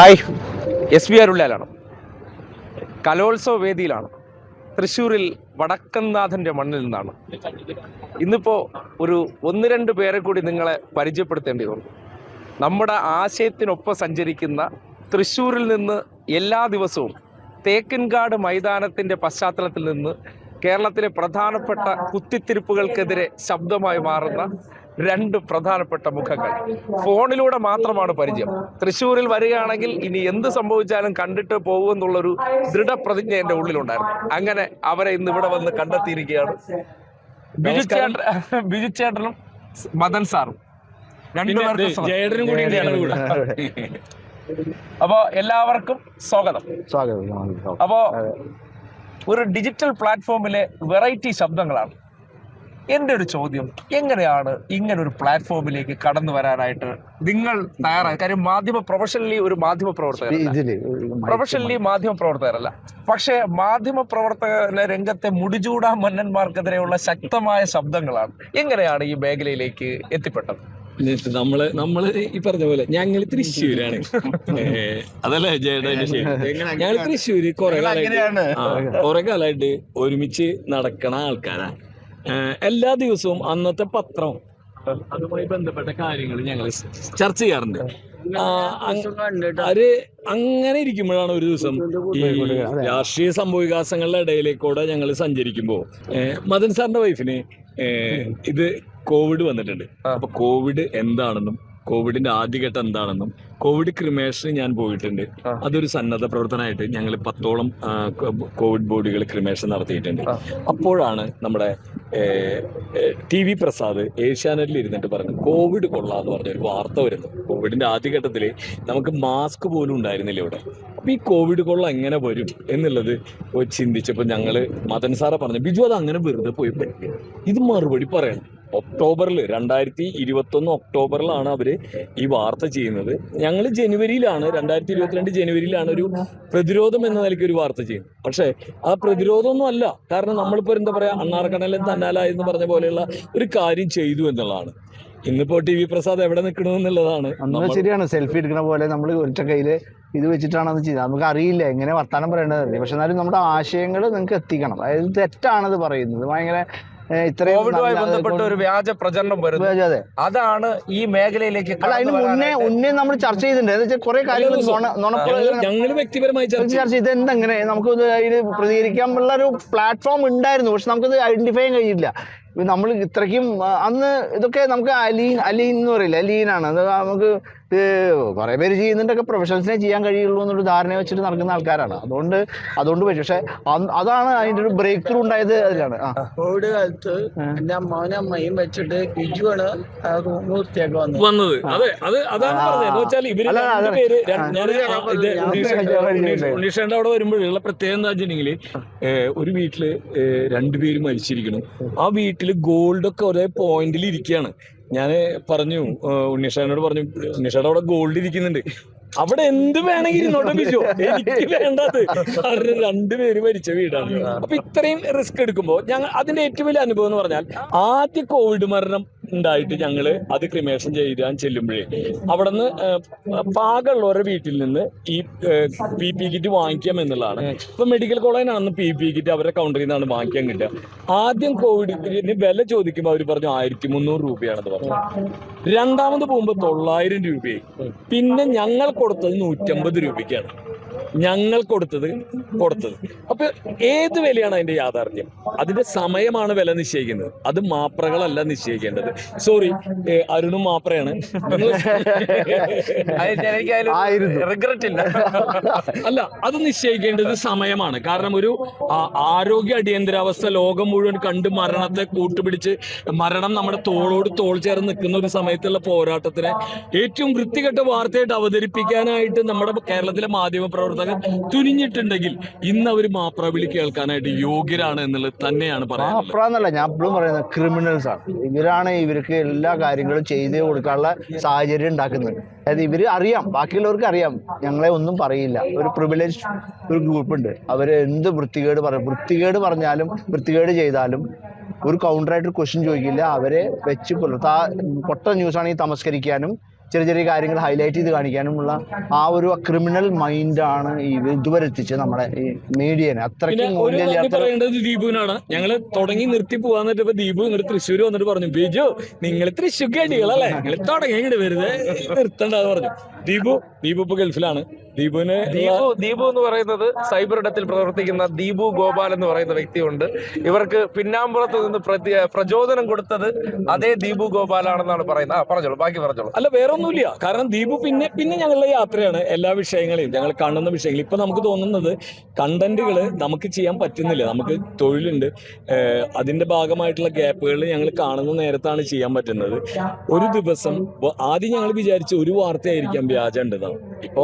Hi. S V അരുള്ളാലാണ് കലോത്സവ വേദിയിലാണ് തൃശ്ശൂരിൽ വടക്കൻനാഥന്റെ മണ്ണിൽ നിന്നാണ്. ഇന്നിപ്പോൾ ഒരു ഒന്ന് രണ്ട് പേരെ കൂടി നിങ്ങളെ പരിചയപ്പെടുത്തേണ്ടി വന്നു. നമ്മുടെ ആശയത്തിനൊപ്പം സഞ്ചരിക്കുന്ന തൃശ്ശൂരിൽ നിന്ന് എല്ലാ ദിവസവും തേക്കിൻകാട് മൈതാനത്തിന്റെ പശ്ചാത്തലത്തിൽ നിന്ന് കേരളത്തിലെ പ്രധാനപ്പെട്ട കുത്തിത്തിരിപ്പുകൾക്കെതിരെ ശബ്ദമായി മാറുന്ന രണ്ട് പ്രധാനപ്പെട്ട മുഖങ്ങൾ. ഫോണിലൂടെ മാത്രമാണ് പരിചയം. തൃശ്ശൂരിൽ വരികയാണെങ്കിൽ ഇനി എന്ത് സംഭവിച്ചാലും കണ്ടിട്ട് പോകുമെന്നുള്ളൊരു ദൃഢപ്രതിജ്ഞ എന്റെ ഉള്ളിലുണ്ടായിരുന്നു. അങ്ങനെ അവരെ ഇന്ന് ഇവിടെ വന്ന് കണ്ടെത്തിയിരിക്കുകയാണ്. ബിജു ചേട്ടൻ ബിജു ചേട്ടനും മദൻ സാറും. രണ്ടുപേർക്കും കൂടെ അപ്പോ എല്ലാവർക്കും സ്വാഗതം സ്വാഗതം. അപ്പോ ഒരു ഡിജിറ്റൽ പ്ലാറ്റ്ഫോമിലെ വെറൈറ്റി ശബ്ദങ്ങളാണ്. എന്റെ ഒരു ചോദ്യം എങ്ങനെയാണ് ഇങ്ങനെ ഒരു പ്ലാറ്റ്ഫോമിലേക്ക് കടന്നു വരാനായിട്ട് നിങ്ങൾ തയ്യാറായി കാര്യം മാധ്യമ പ്രൊഫഷണലി ഒരു മാധ്യമ പ്രവർത്തകർ പ്രൊഫഷണലി മാധ്യമ പ്രവർത്തകരല്ല. പക്ഷേ മാധ്യമ പ്രവർത്തക രംഗത്തെ മുടിചൂടാ മന്നന്മാർക്കെതിരെയുള്ള ശക്തമായ ശബ്ദങ്ങളാണ്. എങ്ങനെയാണ് ഈ മേഖലയിലേക്ക് എത്തിപ്പെട്ടത്? നമ്മൾ നമ്മൾ ഈ പറഞ്ഞ പോലെ ഞങ്ങൾ തൃശ്ശൂരാണ്. അതല്ലേ ഞങ്ങൾ തൃശ്ശൂര് കൊറേ കാലമായിട്ട് കൊറേ കാലമായിട്ട് ഒരുമിച്ച് നടക്കണ ആൾക്കാരാ. ഏ, എല്ലാ ദിവസവും അന്നത്തെ പത്രം അതുമായി ബന്ധപ്പെട്ട കാര്യങ്ങൾ ഞങ്ങൾ ചർച്ച ചെയ്യാറുണ്ട്. അവർ അങ്ങനെ ഇരിക്കുമ്പോഴാണ് ഒരു ദിവസം ഈ രാഷ്ട്രീയ സംഭവവികാസങ്ങളുടെ ഇടയിലേക്കൂടെ ഞങ്ങൾ സഞ്ചരിക്കുമ്പോ മദൻ സാറിന്റെ വൈഫിന് ഇത് കോവിഡ് വന്നിട്ടുണ്ട്. അപ്പൊ കോവിഡ് എന്താണെന്നും കോവിഡിന്റെ ആദ്യഘട്ടം എന്താണെന്നും കോവിഡ് ക്രിമേഷന് ഞാൻ പോയിട്ടുണ്ട്. അതൊരു സന്നദ്ധ പ്രവർത്തനമായിട്ട് ഞങ്ങൾ പത്തോളം കോവിഡ് ബോഡികൾ ക്രിമേഷൻ നടത്തിയിട്ടുണ്ട്. അപ്പോഴാണ് നമ്മുടെ ടി വി പ്രസാദ് ഏഷ്യാനെറ്റിൽ ഇരുന്നിട്ട് പറഞ്ഞു കോവിഡ് കൊള്ളാന്ന് പറഞ്ഞ ഒരു വാർത്ത വരുന്നു. കോവിഡിന്റെ ആദ്യഘട്ടത്തിൽ നമുക്ക് മാസ്ക് പോലും ഉണ്ടായിരുന്നില്ല ഇവിടെ. അപ്പൊ ഈ കോവിഡ് കൊള്ള എങ്ങനെ വരും എന്നുള്ളത് ചിന്തിച്ചപ്പോൾ ഞങ്ങൾ മദൻ സാറെ പറഞ്ഞു ബിജു അത് അങ്ങനെ വെറുതെ പോയി പറ്റില്ല. ഇത് മറുപടി പറയണം. ഒക്ടോബറിൽ രണ്ടായിരത്തി ഇരുപത്തൊന്ന് ഒക്ടോബറിലാണ് അവർ ഈ വാർത്ത ചെയ്യുന്നത്. ഞങ്ങൾ ജനുവരിയിലാണ് രണ്ടായിരത്തി ഇരുപത്തിരണ്ട് ജനുവരിയിലാണ് ഒരു പ്രതിരോധം എന്ന നിലയ്ക്ക് ഒരു വാർത്ത ചെയ്യുന്നത്. പക്ഷേ ആ പ്രതിരോധമൊന്നും അല്ല. കാരണം നമ്മളിപ്പോൾ എന്താ പറയുക അണ്ണാർക്കടലും തന്നാല എന്ന് പറഞ്ഞ പോലെയുള്ള ഒരു കാര്യം ചെയ്തു എന്നുള്ളതാണ്. ഇന്നിപ്പോ ടി വി പ്രസാദ് എവിടെ നിൽക്കണമെന്നുള്ളതാണ് ശരിയാണ് സെൽഫി എടുക്കുന്ന പോലെ നമ്മൾ ഒറ്റ കയ്യിൽ ഇത് വെച്ചിട്ടാണ് അത് ചെയ്യുന്നത്. നമുക്ക് അറിയില്ല എങ്ങനെ വർത്താനം പറയേണ്ടതല്ലേ പക്ഷെ എന്നാലും നമ്മുടെ ആശയങ്ങൾ നിങ്ങൾക്ക് എത്തിക്കണം. അതായത് തെറ്റാണത് പറയുന്നത്. ഭയങ്കര ഇത്രയും കോവിഡുമായി ബന്ധപ്പെട്ട ഒരു വ്യാജ പ്രചരണം വരുന്നു. അതെ, അതെ. അതാണ് ഈ മേഖലയിലേക്ക് അതിന് മുന്നേ നമ്മൾ ചർച്ച ചെയ്തിട്ടുണ്ട്. കുറെ കാര്യങ്ങൾ ഞങ്ങൾ വ്യക്തിപരമായി ചർച്ച ചെയ്തു. എന്തെങ്ങനെ നമുക്ക് ഇത് പ്രതികരിക്കാനുള്ള ഒരു പ്ലാറ്റ്ഫോം ഉണ്ടായിരുന്നു. പക്ഷെ നമുക്കത് ഐഡന്റിഫൈ ചെയ്യാൻ കഴിയില്ല നമ്മൾ ഇത്രയ്ക്കും അന്ന് ഇതൊക്കെ നമുക്ക് അലീൻ അലീൻ എന്ന് പറയില്ല? അലീനാണ്. അത് നമുക്ക് കുറെ പേര് ചെയ്യുന്നുണ്ടൊക്കെ പ്രൊഫഷണൽസിനെ ചെയ്യാൻ കഴിയുള്ളൂ എന്നൊരു ധാരണ വെച്ചിട്ട് നടക്കുന്ന ആൾക്കാരാണ്. അതുകൊണ്ട് അതുകൊണ്ട് പറ്റും. പക്ഷെ അതാണ് അതിന്റെ ഒരു ബ്രേക്ക് ത്രൂ ഉണ്ടായത് അതിലാണ്. കോവിഡ് കാലത്ത് എന്റെ അമ്മാവനും അമ്മയും വെച്ചിട്ട് ബിജുവാണ് ആ റൂം വൃത്തിയാക്കി വന്നത്. വന്നത് അതെ അത് അതാണ്. പറഞ്ഞത്. ഇവർ ഇത് അവിടെ വരുമ്പോഴുള്ള പ്രത്യേകത എന്താ വെച്ചിട്ടുണ്ടെങ്കിൽ ഒരു വീട്ടിൽ രണ്ടുപേര് മരിച്ചിരിക്കണം ആ വീട്ടിൽ ഗോൾഡ് ഒക്കെ ഒരേ പോയിന്റിൽ ഇരിക്കുകയാണ്. ഞാൻ പറഞ്ഞു ഉണ്ണിഷേനോട് പറഞ്ഞു ഉണ്ണിഷേടെ അവിടെ ഗോൾഡ് ഇരിക്കുന്നുണ്ട്. അവിടെ എന്ത് വേണമെങ്കിൽ ഇരുന്നോട്ടെ ബിജു. എനിക്ക് വേണ്ടത് കാരണം രണ്ടുപേര് മരിച്ച വീടാണ്. അപ്പൊ ഇത്രയും റിസ്ക് എടുക്കുമ്പോൾ ഞങ്ങൾ അതിന്റെ ഏറ്റവും വലിയ അനുഭവം എന്ന് പറഞ്ഞാൽ ആദ്യ കോവിഡ് മരണം ഉണ്ടായിട്ട് ഞങ്ങൾ അത് ക്രിമേഷൻ ചെയ്യാൻ ചെല്ലുമ്പോഴേ അവിടെ നിന്ന് പാകമുള്ളവരുടെ വീട്ടിൽ നിന്ന് ഈ പി പി കിറ്റ് വാങ്ങിക്കാം എന്നുള്ളതാണ്. ഇപ്പൊ മെഡിക്കൽ കോളേജിനാണെന്ന് പി പി കിറ്റ് അവരുടെ കൗണ്ടറിൽ നിന്നാണ് വാങ്ങിക്കാൻ കിട്ടുക. ആദ്യം കോവിഡിന് വില ചോദിക്കുമ്പോൾ അവർ പറഞ്ഞു ആയിരത്തി മുന്നൂറ് രൂപയാണെന്ന് പറഞ്ഞു. രണ്ടാമത് പോകുമ്പോൾ തൊള്ളായിരം രൂപയായി. പിന്നെ ഞങ്ങൾ കൊടുത്തത് നൂറ്റമ്പത് രൂപയ്ക്കാണ്. ഞങ്ങൾ കൊടുത്തത് കൊടുത്തത്. അപ്പൊ ഏത് വിലയാണ് അതിന്റെ യാഥാർത്ഥ്യം? അതിന്റെ സമയമാണ് വില നിശ്ചയിക്കുന്നത്. അത് മാപ്രകളല്ല നിശ്ചയിക്കേണ്ടത്. സോറി അരുണും മാപ്രയാണ്. റിഗ്രറ്റ് ഇല്ല. അല്ല അത് നിശ്ചയിക്കേണ്ടത് സമയമാണ്. കാരണം ഒരു ആരോഗ്യ അടിയന്തരാവസ്ഥ ലോകം മുഴുവൻ കണ്ട് മരണത്തെ കൂട്ടുപിടിച്ച് മരണം നമ്മുടെ തോളോട് തോൾ ചേർന്ന് നിൽക്കുന്ന ഒരു സമയത്തുള്ള പോരാട്ടത്തിനെ ഏറ്റവും വൃത്തികെട്ട വാർത്തയായിട്ട് അവതരിപ്പിക്കാനായിട്ട് നമ്മുടെ കേരളത്തിലെ മാധ്യമ പ്രവർത്തകർ തുനിഞ്ഞിട്ടുണ്ടെങ്കിൽ ഇന്ന് അവർ മാപ്രവിളി കേൾക്കാനായിട്ട് യോഗ്യരാണ് എന്നുള്ളത് തന്നെയാണ് പറയുന്നത് മാപ്ര എന്നല്ല ഞാൻ എപ്പോഴും പറയുന്നത് ക്രിമിനൽസ് ആണ്. ഇവരാണ് ഇവർക്ക് എല്ലാ കാര്യങ്ങളും ചെയ്ത് കൊടുക്കാനുള്ള സാഹചര്യം ഉണ്ടാക്കുന്നത്. അതായത് ഇവർ അറിയാം ബാക്കിയുള്ളവർക്ക് അറിയാം. ഞങ്ങളെ ഒന്നും പറയില്ല. ഒരു പ്രിവിലേജ് ഒരു ഗ്രൂപ്പ് ഉണ്ട്. അവർ എന്ത് വൃത്തികേട് പറയും വൃത്തികേട് പറഞ്ഞാലും വൃത്തികേട് ചെയ്താലും ഒരു കൗണ്ടറായിട്ട് ക്വസ്റ്റ്യൻ ചോദിക്കില്ല. അവരെ വെച്ച് പുലർത്താ പൊട്ട ന്യൂസ് ആണെങ്കിൽ തമസ്കരിക്കാനും ചെറിയ ചെറിയ കാര്യങ്ങൾ ഹൈലൈറ്റ് ചെയ്ത് കാണിക്കാനുമുള്ള ആ ഒരു ക്രിമിനൽ മൈൻഡാണ് ഈ ഇതുവരെ എത്തിച്ചത് നമ്മുടെ ഈ മീഡിയനെ. അത്രയ്ക്കും പറയേണ്ടത് ദീപുവിനാണ്. ഞങ്ങൾ തുടങ്ങി നിർത്തി പോവാന്നിട്ട് ഇപ്പൊ ദീപു ഇങ്ങോട്ട് തൃശ്ശൂർ വന്നിട്ട് പറഞ്ഞു ബിജു നിങ്ങൾ തൃശ്ശൂർ അടികളല്ലേ? നിങ്ങൾ തുടങ്ങി ഇങ്ങോട്ട് വെറുതെ നിർത്തണ്ടെന്ന് പറഞ്ഞു. ദീപു ദീപു ഇപ്പൊ ഗൾഫിലാണ്. ദീപുവിന് ദീപു ദീപു എന്ന് പറയുന്നത് സൈബർ ഇടത്തിൽ പ്രവർത്തിക്കുന്ന ദീപു ഗോപാൽ എന്ന് പറയുന്ന വ്യക്തിയുണ്ട്. ഇവർക്ക് പിന്നാമ്പുറത്ത് നിന്ന് പ്രചോദനം കൊടുത്തത് അതേ ദീപു ഗോപാലാണെന്നാണ് പറയുന്നത്. ആ പറഞ്ഞോളൂ ബാക്കി പറഞ്ഞോളൂ. അല്ല വേറെ ഒന്നുമില്ല കാരണം ദീപു പിന്നെ പിന്നെ ഞങ്ങളുടെ യാത്രയാണ് എല്ലാ വിഷയങ്ങളെയും. ഞങ്ങൾ കാണുന്ന വിഷയങ്ങൾ. ഇപ്പൊ നമുക്ക് തോന്നുന്നത് കണ്ടന്റുകൾ നമുക്ക് ചെയ്യാൻ പറ്റുന്നില്ല. നമുക്ക് തൊഴിലുണ്ട്. അതിന്റെ ഭാഗമായിട്ടുള്ള ഗ്യാപ്പുകൾ ഞങ്ങൾ കാണുന്ന നേരത്താണ് ചെയ്യാൻ പറ്റുന്നത്. ഒരു ദിവസം ആദ്യം ഞങ്ങൾ വിചാരിച്ച ഒരു വാർത്തയായിരിക്കാം വ്യാജ ഉണ്ടെന്നാണ്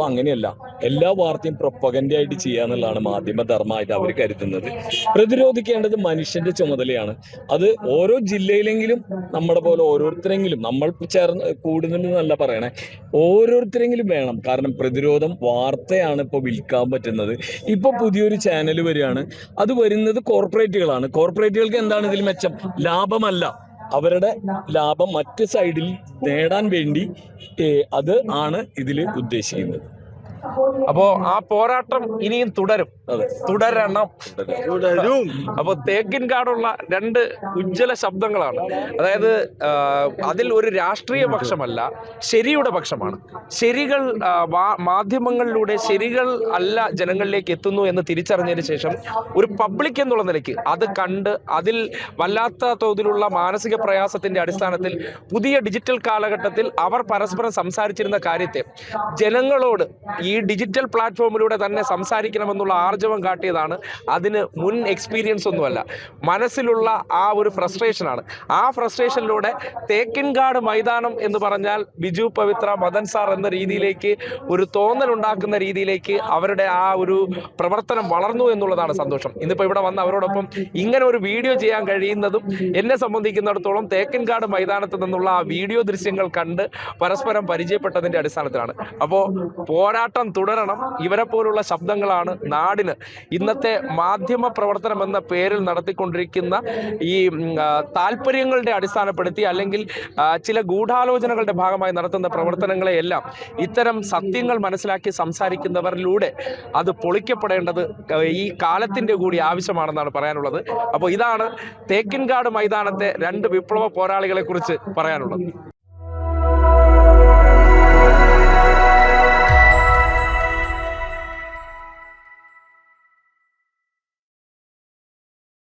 അങ്ങനെയല്ല. എല്ലാ വാർത്തയും പ്രൊപ്പഗൻഡ ആയിട്ട് ചെയ്യാന്നുള്ളതാണ് മാധ്യമധർമ്മമായിട്ട് അവർ കരുതുന്നത്. പ്രതിരോധിക്കേണ്ടത് മനുഷ്യന്റെ ചുമതലയാണ്. അത് ഓരോ ജില്ലയിലെങ്കിലും നമ്മുടെ പോലെ ഓരോരുത്തരെങ്കിലും നമ്മൾ ചേർന്ന് കൂടുന്നുണ്ടെന്നല്ല പറയണേ. ഓരോരുത്തരെങ്കിലും വേണം. കാരണം പ്രതിരോധം വാർത്തയാണ് ഇപ്പോൾ വിൽക്കാൻ പറ്റുന്നത്. ഇപ്പോൾ പുതിയൊരു ചാനൽ വരികയാണ്. അത് വരുന്നത് കോർപ്പറേറ്റുകളാണ് കോർപ്പറേറ്റുകൾക്ക് എന്താണ് ഇതിൽ മെച്ചം? ലാഭമല്ല. അവരുടെ ലാഭം മറ്റ് സൈഡിൽ നേടാൻ വേണ്ടി അത് ആണ് ഇതിൽ ഉദ്ദേശിക്കുന്നത്. അപ്പോ ആ പോരാട്ടം ഇനിയും തുടരും. തുടരണം. തുടരണം അപ്പൊ തേക്കിൻകാടുള്ള രണ്ട് ഉജ്ജ്വല ശബ്ദങ്ങളാണ്. അതായത് അതിൽ ഒരു രാഷ്ട്രീയ പക്ഷമല്ല ശരിയുടെ പക്ഷമാണ്. ശരികൾ മാധ്യമങ്ങളിലൂടെ ശരികൾ അല്ല ജനങ്ങളിലേക്ക് എത്തുന്നു എന്ന് തിരിച്ചറിഞ്ഞതിന് ശേഷം ഒരു പബ്ലിക് എന്നുള്ള നിലയ്ക്ക് അത് കണ്ട് അതിൽ വല്ലാത്ത തോതിലുള്ള മാനസിക പ്രയാസത്തിന്റെ അടിസ്ഥാനത്തിൽ പുതിയ ഡിജിറ്റൽ കാലഘട്ടത്തിൽ അവർ പരസ്പരം സംസാരിച്ചിരുന്ന കാര്യത്തെ ജനങ്ങളോട് ഈ ഡിജിറ്റൽ പ്ലാറ്റ്ഫോമിലൂടെ തന്നെ സംസാരിക്കണമെന്നുള്ള ആർജവം കാട്ടിയതാണ്. അതിന് മുൻ എക്സ്പീരിയൻസ് ഒന്നുമല്ല. മനസ്സിലുള്ള ആ ഒരു ഫ്രസ്ട്രേഷനാണ് ആ ഫ്രസ്ട്രേഷനിലൂടെ തേക്കിൻകാട് മൈതാനം എന്ന് പറഞ്ഞാൽ ബിജു പവിത്ര മദൻ സാർ എന്ന രീതിയിലേക്ക് ഒരു തോന്നലുണ്ടാക്കുന്ന രീതിയിലേക്ക് അവരുടെ ആ ഒരു പ്രവർത്തനം വളർന്നു എന്നുള്ളതാണ് സന്തോഷം. ഇന്നിപ്പോൾ ഇവിടെ വന്ന അവരോടൊപ്പം ഇങ്ങനെ ഒരു വീഡിയോ ചെയ്യാൻ കഴിയുന്നതും എന്നെ സംബന്ധിക്കുന്നിടത്തോളം തേക്കിൻകാട് മൈതാനത്ത് നിന്നുള്ള ആ വീഡിയോ ദൃശ്യങ്ങൾ കണ്ട് പരസ്പരം പരിചയപ്പെട്ടതിന്റെ അടിസ്ഥാനത്തിലാണ്. അപ്പോൾ പോരാട്ടം തുടരണം. ഇവരെ പോലുള്ള ശബ്ദങ്ങളാണ് നാടിന് ഇന്നത്തെ മാധ്യമ പ്രവർത്തനം എന്ന പേരിൽ നടത്തിക്കൊണ്ടിരിക്കുന്ന ഈ താല്പര്യങ്ങളുടെ അടിസ്ഥാനപ്പെടുത്തി അല്ലെങ്കിൽ ചില ഗൂഢാലോചനകളുടെ ഭാഗമായി നടത്തുന്ന പ്രവർത്തനങ്ങളെയെല്ലാം ഇത്തരം സത്യങ്ങൾ മനസ്സിലാക്കി സംസാരിക്കുന്നവരിലൂടെ അത് പൊളിക്കപ്പെടേണ്ടത് ഈ കാലത്തിന്റെ കൂടി ആവശ്യമാണെന്നാണ് പറയാനുള്ളത്. അപ്പോൾ ഇതാണ് തേക്കിൻകാട് മൈതാനത്തെ രണ്ട് വിപ്ലവ പോരാളികളെക്കുറിച്ച് പറയാനുള്ളത്.